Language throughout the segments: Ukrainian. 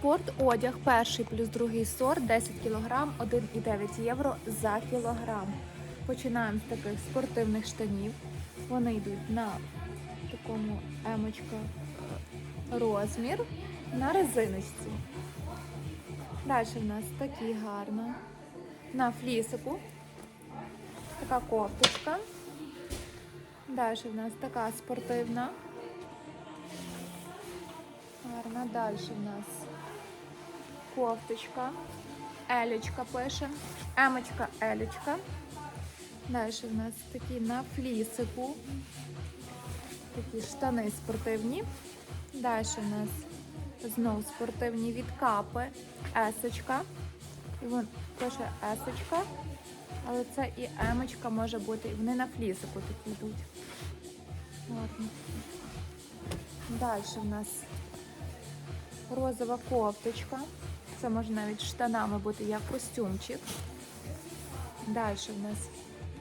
Спорт одяг перший плюс другий сорт 10 кг 1,9 євро за кілограм. Починаємо з таких спортивних штанів. Вони йдуть на такому емочка е, розмір на резиночці. Далі в нас такі гарно. На флісику. Така кофточка. Далі в нас така спортивна. Гарна. Далі в нас кофточка. Елечка пише. Емочка, елечка. Далі в нас такі на флісику. Такі штани спортивні. Далі в нас знову спортивні від капи. Есочка. І вон пише есочка. Але це і емочка може бути. І вони на флісику такі йдуть. Гарно. Далі в нас розова кофточка. Це може навіть штанами бути як костюмчик. Далі в нас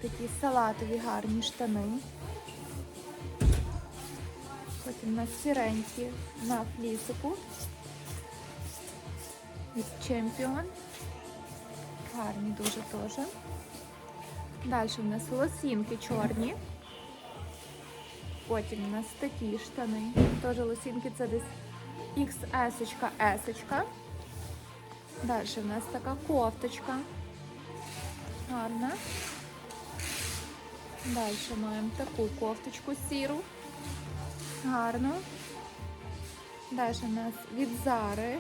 такі салатові гарні штани. Потім у нас сіренькі на флісику. Від Champion. Гарні дуже теж. Далі в нас лосінки чорні. Потім у нас такі штани. Теж лосінки це десь XS, S. Далі в нас така кофточка. Гарна. Далі маємо таку кофточку сіру. Гарну. Далі у нас від Зари.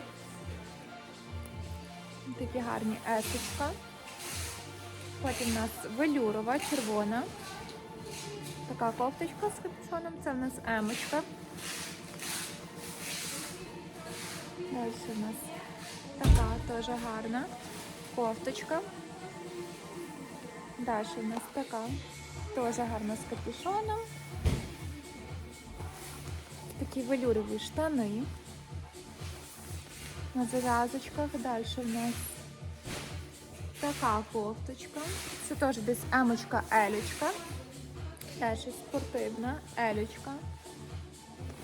Такі гарні есочка. Потім у нас велюрова, червона. Така кофточка з капюшоном. Це в нас емочка. Далі у нас така теж гарна кофточка. Далі у нас така теж гарна з капюшоном. Такі велюрові штани. На зав'язочках. Далі у нас така кофточка. Це теж десь емочка, елечка. Теж спортивна елечка.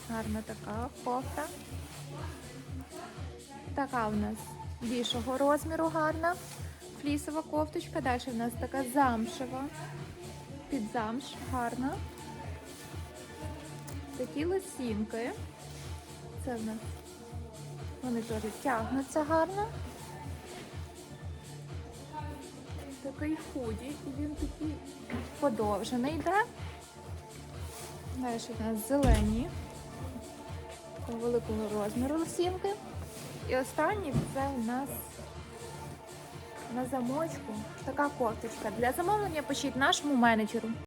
Гарна така кофта. Така у нас більшого розміру гарна. Флісова кофточка. Далі у нас така замшева. Під замш гарна. Такі лосінки. Це в нас вони теж тягнуться гарно. Такий худі, і він такий подовжений йде. Далі у нас зелені, такого великого розміру лосінки. І останній це у нас на замочку така кофточка. Для замовлення пишіть нашому менеджеру.